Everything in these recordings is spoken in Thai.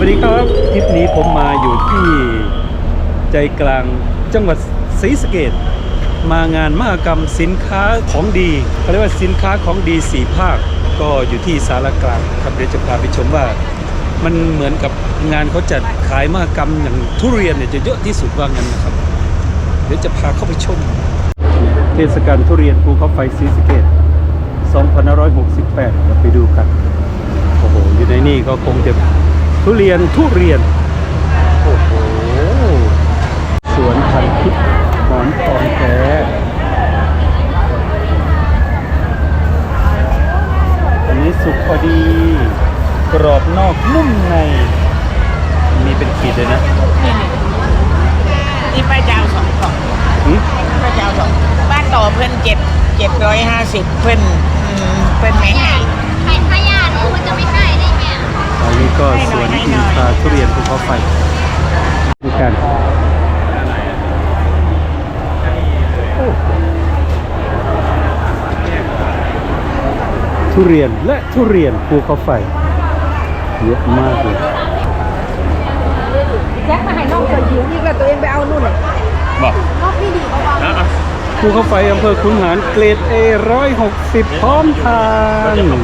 วัสดีครับทริปนี้ผมมาอยู่ที่ใจกลางจังหวัดศรีสะเกดมางานมหกรรมสินค้าของดีเขาเรียกว่าสินค้าของดีสี่ภาค ก็อยู่ที่สารกลางครับเดี๋ยวจะพาไปชมว่า มันเหมือนกับงานเขาจัดขายมหกรรมอย่างทุเรียนเนี่ยจะเยอะที่สุดว่างั้นนะครับ เดี๋ยวจะพาเข้าไปชม เทศกาลทุเรียนภูเขาไฟศรีสะเกด2568เราไปดูกันโอ้โหอยู่ในนี่ก็คงจะ ทุเรียนทุเรียน โอ้โห สวนพันธุ์ทิพย์หมอนทองแท้อันนี้สุกพอดี กรอบนอกนุ่มใน มีเป็นขีดเลยนะนี่ป้าเจ้าสองกล่องหึป้าเจ้าสองบ้านต่อเพื่อนเจ็บเจ็บร้อยห้าสิบเพื่อนอืมเพื่อนไม่ให้ ใครถ้าญาติรู้มันจะไม่ให้ได้ไง อันนี้ก็สวนอินทราทุเรียนภูเขาไฟดูกันทุเรียนและทุเรียนภูเขาไฟเยอะมากเลยแจ็คมาให้น้องเคยยืมอีกแล้วตัวเองไปเอานู่นน่ะบอกนอกพี่ดีเขาเอาภูเขาไฟอำเภอขุนหารเกรด A ร้อยหกสิบพร้อมทานมัน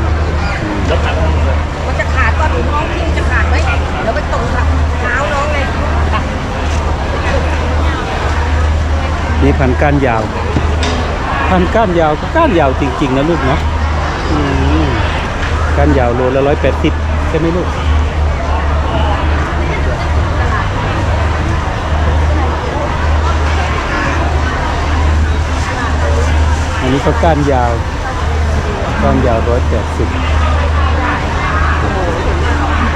จะขาดตอน้องที่จะขาดไหมเดี๋ยวไปตรงเท้าน้องเลยนี่พันก้านยาว พันก้านยาวก็ก้านยาวจริง ๆ นะลูกเนาะอืมก้านยาวโลละร้อยแปดสิบใช่ไหมลูกอันนี้ก็ก้านยาว ก้านยาวร้อยแปดสิบ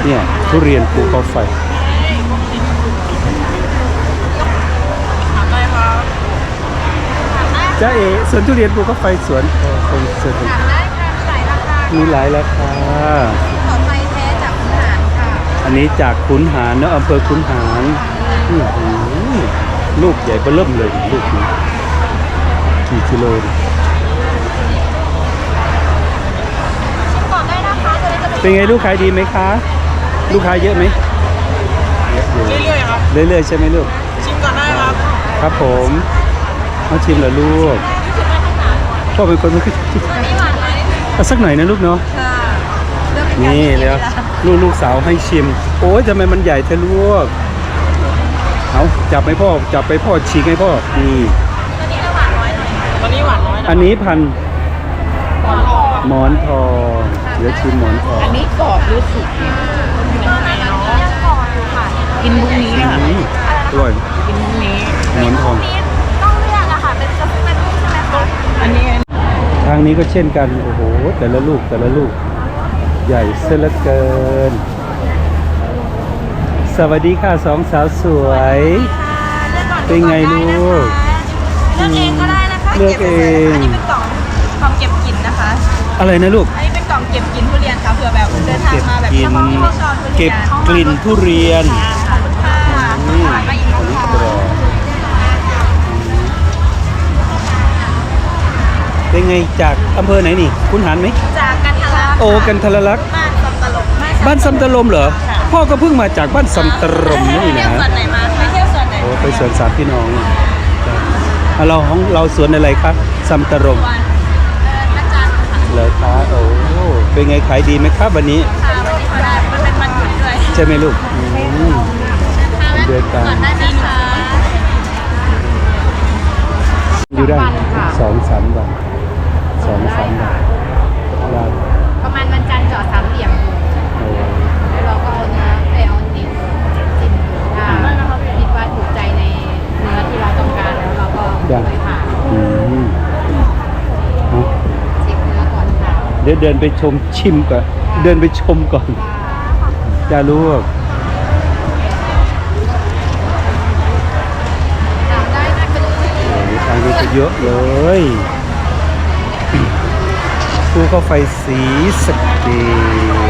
เนี่ยทุเรียนภูเขาไฟจ้าเอ๋สวนทุเรียนภูเขาไฟสวนเออเป็นสวนถามได้ค่ะหลายราคามีหลายราคาต่อไปแท้จากขุนหารค่ะ อันนี้จากขุนหารเนอะอำเภอขุนหารอื้อหือลูกใหญ่เบ้อเริ่มเลยลูกนี้กี่กิโลดิก่อนได้นะคะตัวนี้จะเป็นเป็นไงลูกขายดีไหมคะ ลูกค้าเยอะไหมเยอะอยู่เรื่อยๆครับ เรื่อยๆใช่ไหมลูก ชิมก่อนได้ครับ ครับผมมาชิมเหรอลูกพ่อเป็นคนไม่ค่อยชิมตัวนี้หวานไหมเอาสักหน่อยนะลูกเนาะค่ะเลือกเป็นนี่ยาแล้วลูกลูกสาวให้ชิม โอ้ยทำไมมันใหญ่เทะลูกเอาจับให้พ่อจับไปพ่อฉีกให้พ่อนี่ตัวนี้จะหวานน้อยหน่อยตอนนี้หวานน้อยนะอันนี้พันธุ์หวานทองหมอนทองเดี๋ยวชิมหมอนทองอันนี้กรอบหรือสุกเนี่ย ยังก่อนอยู่ค่ะ กินพรุ่งนี้ค่ะอืมอร่อยกินพรุ่งนี้หมอนทองนี่ต้องเลือกอะค่ะ เป็นจะเป็นลูกใช่ไหมคะอันนี้ ทางนี้ก็เช่นกัน โอ้โห แต่ละลูกแต่ละลูก ใหญ่เสียเหลือเกิน สวัสดีค่ะสองสาวสวยเป็นไงลูกเลือกเองก็ได้นะคะเลือกเองอันนี้เป็นกล่องกล่องเก็บกลิ่นนะคะ อะไรนะลูก อันนี้เป็นกล่องเก็บกลิ่นทุเรียนค่ะเผื่อแบบเดินทางเก็บมาแบบกลิ่นเฉพาะที่ไม่ชอบทุเรียนเก็บกลิ่นทุเรียนขอบคุณค่ะ อืมมาอีกอันนี้ค่ะกรอบเป็นไงจากอำเภอไหนนี่ คุณหารไหม จากกันทะลักโอ้กันทรลักษณ์บ้านซัมตลกบ้านซัมตะลมเหรอ พ่อก็เพิ่งมาจากบ้านซัมตะลมนี่เที่ยวนะส่วนไหนมาไปเที่ยวส่วนไหนโอ้ไปสวนสามพี่น้องอะเราของเราสวนอะไรครับซัมตะลมวันเออพระจันทร์ค่ะเหรอคะโอ้เป็นไงขายดีไหมครับวันนี้ค่ะวันนี้มาได้มันเป็นวันหยุดด้วยใช่ไหมลูกอืมเดือนกลางก่อนได้นะคะอยู่ได้สองสามวันสองสามวันได้ประมาณวันจันทร์เจาะสามเหลี่ยมโอ้แล้วเราก็เอาเนื้อไปเอานิ้วจิ้มดูถ้าคิดว่าถูกใจในเนื้อที่เราต้องการแล้วเราก็ยังไปผ่าอืมเอาเช็คเนื้อก่อนค่ะเดี๋ยวเดินไปชมชิมก่อนเดินไปชมก่อนจะรู้ว่า เยอะเลยภูเขาไฟสีสะเก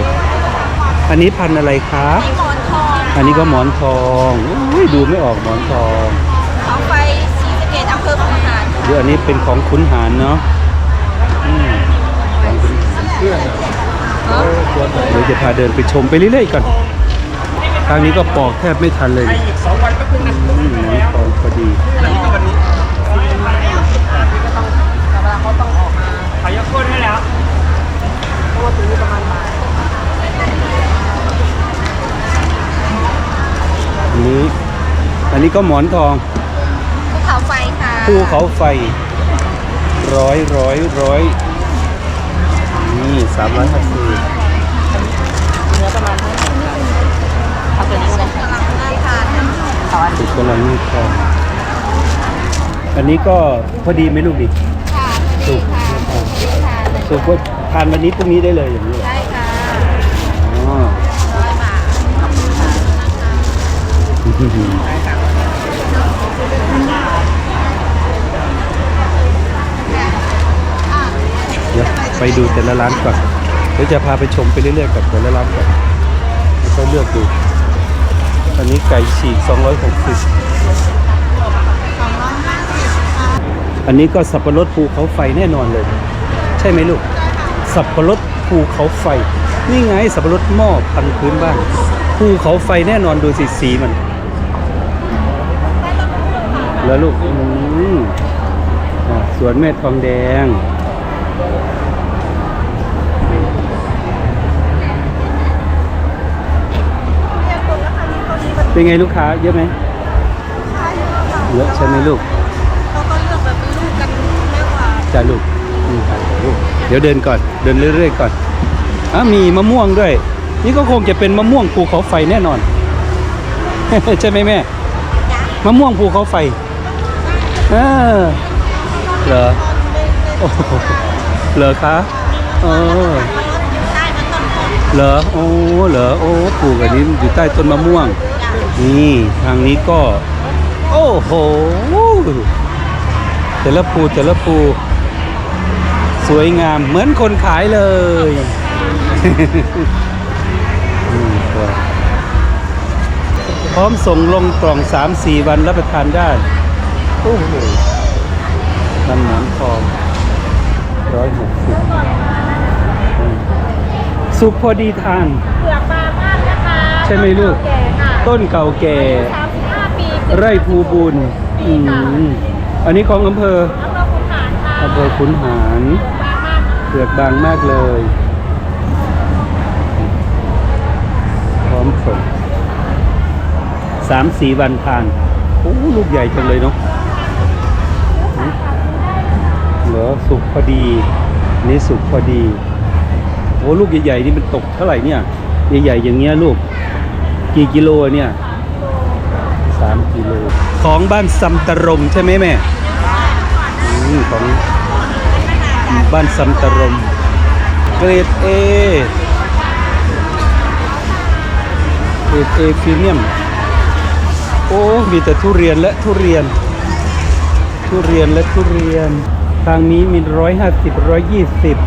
ตอันนี้พันธุ์อะไรคะหมอนทองอันนี้ก็หมอนทองอุ้ยดูไม่ออกหมอนทองเขาไฟสีสะเกตอำเภอขุนหารเดี๋ยวอันนี้เป็นของขุนหารเนาะอืมของขุนหารเดี๋ยวจะพาเดินไปชมไปเรื่อยๆก่อนนี่เป็นทางนี้ก็ปอกแทบไม่ทันเลยอีกสองวันก็ขึ้นนะหมอนทองพอดี อันนี้อันนี้ก็หมอนทองภูเขาไฟค่ะภูเขาไฟ ร้อยร้อยร้อยนี่สามร้อยห้าสิบเนื้อประมาณเท่าไหร่เอาตัวนี้ก็ได้กำลังน่าทานตอนถูกกำลังนี่ครับอันนี้ก็พอดีไหมลูกดิค่ะพอดีค่ะทานเลย สุกว่าทานวันนี้พรุ่งนี้ได้เลยอย่างนี้เหรอใช่ค่ะอ๋อร้อยบาทเดี๋ยวไปดูแต่ละร้านก่อนเดี๋ยวจะพาไปชมไปเรื่อยๆกับแต่ละร้านก่อนแล้วก็เลือกดู อันนี้ไก่ฉีก 260 อันนี้ก็สับปะรดภูเขาไฟแน่นอนเลย ใช่ไหมลูก สับปะรดภูเขาไฟ นี่ไงสับปะรดหม้อพันธุ์พื้นบ้านภูเขาไฟแน่นอนดูสีสีมันแล้วลูกอืมอะสวนแม่ทองแดงเป็นไงลูกค้าเยอะไหมเยอะใช่ไหมลูกเขาก็เลือกแบบเป็นลูกกันเรียกว่าจ้าลูกอืมครับลูก เดี๋ยวเดินก่อนเดินเรื่อยๆก่อนอะมีมะม่วงด้วย นี่ก็คงจะเป็นมะม่วงภูเขาไฟแน่นอน ใช่ไหมแม่มะม่วงภูเขาไฟเออเหรอโอ้โหเหรอคะเออเหรอโอ้เหรอโอ้ปลูกอันนี้อยู่ใต้ต้นมะม่วง นี่ทางนี้ก็ โอ้โหแต่ละปูแต่ละปู สวยงามเหมือนคนขายเลยอืมก็พร้อมส่งลงกล่อง3-4วันรับประทานได้โอ้โหน้ำหนามทองร้อยหกสิบสุกพอดีทานเปลือกบางมากนะคะใช่ไหมลูกแก่ค่ะต้นเก่าแก่สามสิบห้าปีไร่ภูบุญอืมอันนี้ของอำเภออำเภอขุนหาร ลือกบางมากเปลือกบางมากเลย พร้อมส่งสามสี่วันทานโอ้ลูกใหญ่จังเลยเนาะเหรอสุกพอดีนี่สุกพอดีโอ้ลูกใหญ่ๆนี่มันตกเท่าไหร่เนี่ยใหญ่ๆอย่างเงี้ยลูก กี่กิโลเนี่ยสามกิโลของบ้านซัมตรมใช่ไหมแม่ของ บ้านซัมตะรม เกรดเอเกรดเอพรีเมียม โอ้ มีแต่ทุเรียนและทุเรียน ทุเรียนและทุเรียน ทางนี้มีร้อยห้าสิบร้อยยี่สิบ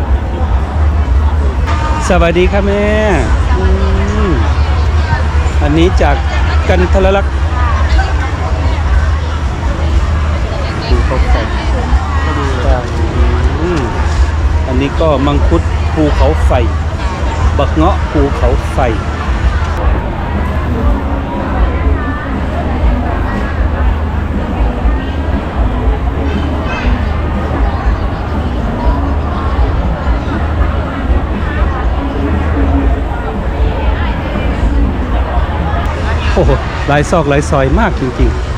สวัสดีค่ะแม่อืมอันนี้จากกันทรลักษ นี้ก็มังคุดภูเขาไฟ บักเงาะภูเขาไฟ โอ้โหหลายซอกหลายซอยมากจริงๆ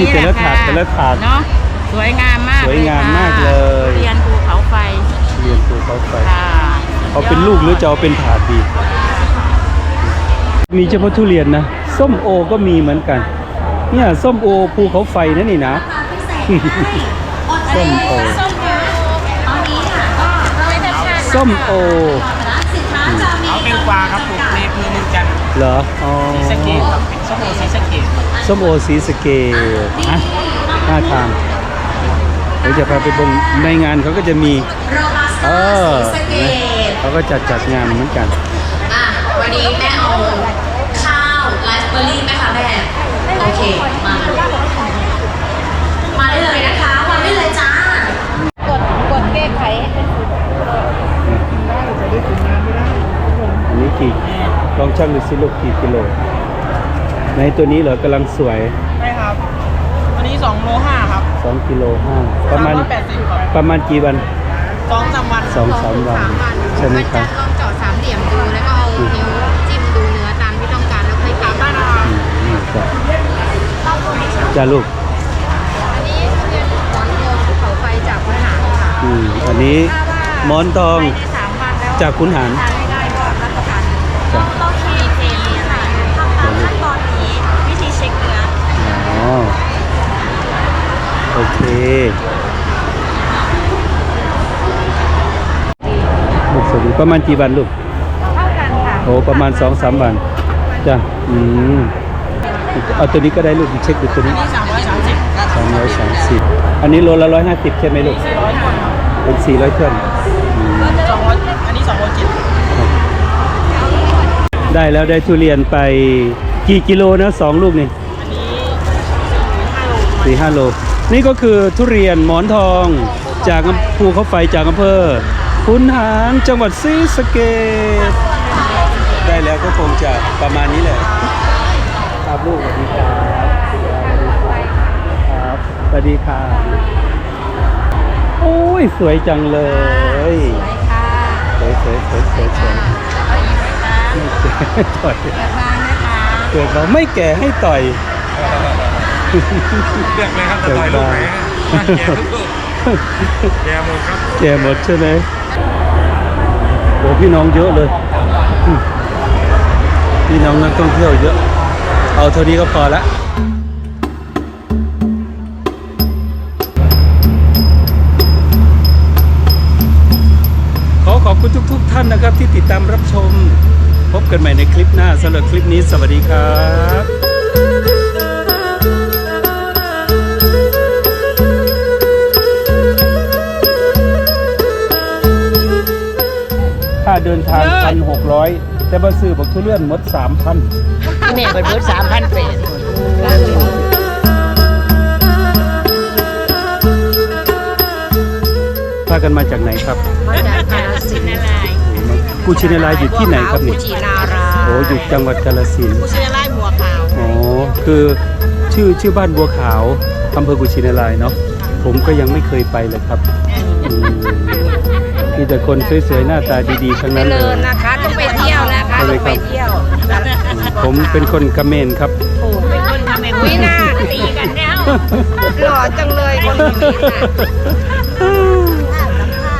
นนี้แต่แหละละถาค่ะดแต่ละถาดเนาะสวยงามมากสวยงามค่ะมากเลยเรียนภูเขาไฟเรียนภูเขาไฟค่ะเอาเป็นลูกหรือจะเอาเป็นถาดดี มีเฉพาะทุเรียนนะส้มโอก็มีเหมือนกัน เนี่ยส้มโอภูเขาไฟนั่นนี่นะส้มโอส้มโอ งกวาครับปลูกในอำเภอมืองจันเหรออ๋อศรีสเกตส้มโอสีสเกตส้มโอสีสเกตน่าทานเดี๋ยวจะพาไปเบงในงานเขาก็จะมีเออเเขาก็จัดจัดงานเหมือนกัน อะวันนี้แม่เอาข้าวไลฟ์เบอร์รี่ไหมคะแม่ ลองชั่งดูสิลูกกี่กิโลในตัวนี้เหรอกำลังสวยใช่ครับอันนี้2โล5ครับ2กิโลห้าประมาณ380ครับประมาณกี่วัน สองสามวันสองสามวันสามวันใช่ไหมมันครัจะบ ลองเจาะสามเหลี่ยมดู แล้วก็เอานิ้วจิ้มดูเนื้อตามที่ต้องการแล้วค่อยเก็บได้นะครับอืมนี่จ้ะจ้าลูก อันนี้ทุเรียนหมอนทองภูเขาไฟจากคุณหารค่ะอืมอันนี้ถ้าว่าหมอนทองภายในสามวันแล้วจากขุนหาร ทาน อเค ลูกสวัสดีประมาณกี่วันลูก เท่ากันค่ะโอ้ประมาณสองสามวัน จ้ะ อืม เอาตัวนี้ก็ได้ลูกเช็คดูตัวนี้นี่330ครับสองร้อยสามสิบอันนี้โลละร้อยห้าสิบใช่ไหมลูก400คนเป็นสี่ร้อยเท่าอืม200อันนี้2โล7ได้แล้วได้ทุเรียนไปกี่กิโลนะสองลูกนี่อันนี้5โลสี่ห้าโล นี่ก็คือทุเรียนหมอนทองจากอำภูเขาไฟจากอำเภอคุนหารจังหวัดศรีสะเกษได้แล้วก็คงจะประมาณนี้แหละครับลูกสวัสดีครับครับสวัสดีค่ะโอ้ยสวยจังเลยสวยค่ะสวยสวยสวยสวยสวยเอาอีกไหมคะต่อยเกิดบ้างนะคะเกิดมาไม่แก่ให้ต่อย เลือกเลยครับจะต่อยลูกไหนแกทุกลูกแกหมดครับแก่หมดใช่ไหมโอ้พี่น้องเยอะเลย พี่น้องนักท่องเที่ยวเยอะ เอาเท่านี้ก็พอละขอขอบคุณทุก ๆ ท่านนะครับที่ติดตามรับชม พบกันใหม่ในคลิปหน้าสำหรับคลิปนี้สวัสดีครับ เดินทางพันหกร้อยแต่บัซื้อบอกทุเรียนหมดสามพันนี่เป็นเบิร์ด3,000เป็ดพากันมาจากไหนครับ มาจากกาฬสินธุ์นารายณ์โอ้มากูชินารายอยู่ที่ไหนครับนี่กุชินารายณ์โอ้อยู่จังหวัดกาฬสินธุ์กุชินารายณ์บัวขาวโอ้คือชื่อชื่อบ้านบัวขาวอำเภอกุชินารายเนาะผมก็ยังไม่เคยไปเลยครับอื มมีแต่คนสวยๆหน้าตาดีๆทั้งนั้นเลยนะคะต้องไปเที่ยวนะคะไปเลยครับเที่ยวผมเป็นคนกระเมนครับ โอ้เป็นคนทำเองวินาตีกันแล้วหล่อจังเลยคนนี้น่ะ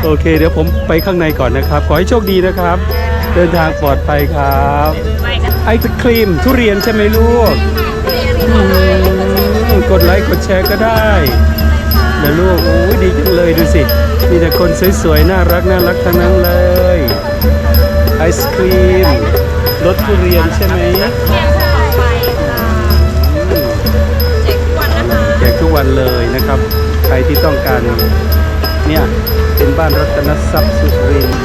โอเค เดี๋ยวผมไปข้างในก่อนนะครับ ขอให้โชคดีนะครับ เดินทางปลอดภัยครับ ไปกันไอศครีมทุเรียนใช่ไหมลูกอืมกดไลค์กดแชร์ก็ได้ นะลูกโอ้ยดีจังเลยดูสิมีแต่คนสวยๆน่ารักน่ารักทั้งนั้นเลยไอศครีมรสทุเรียนใช่ไหมอืมแจกทุกวันเลยนะครับ ใครที่ต้องการเนี่ยเป็นบ้านรัตนทรัพย์สุรินทร์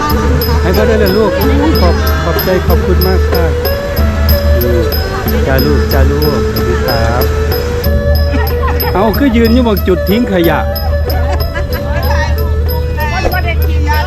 ให้เขาได้เลยลูกอุ๊ยขอบขอบใจขอบคุณมากค่ะอืมจ้าลูกจ้าลูกสวัสดีครับ เอาคือยืนอยู่บอกจุดทิ้งขยะว่าได้กินนะ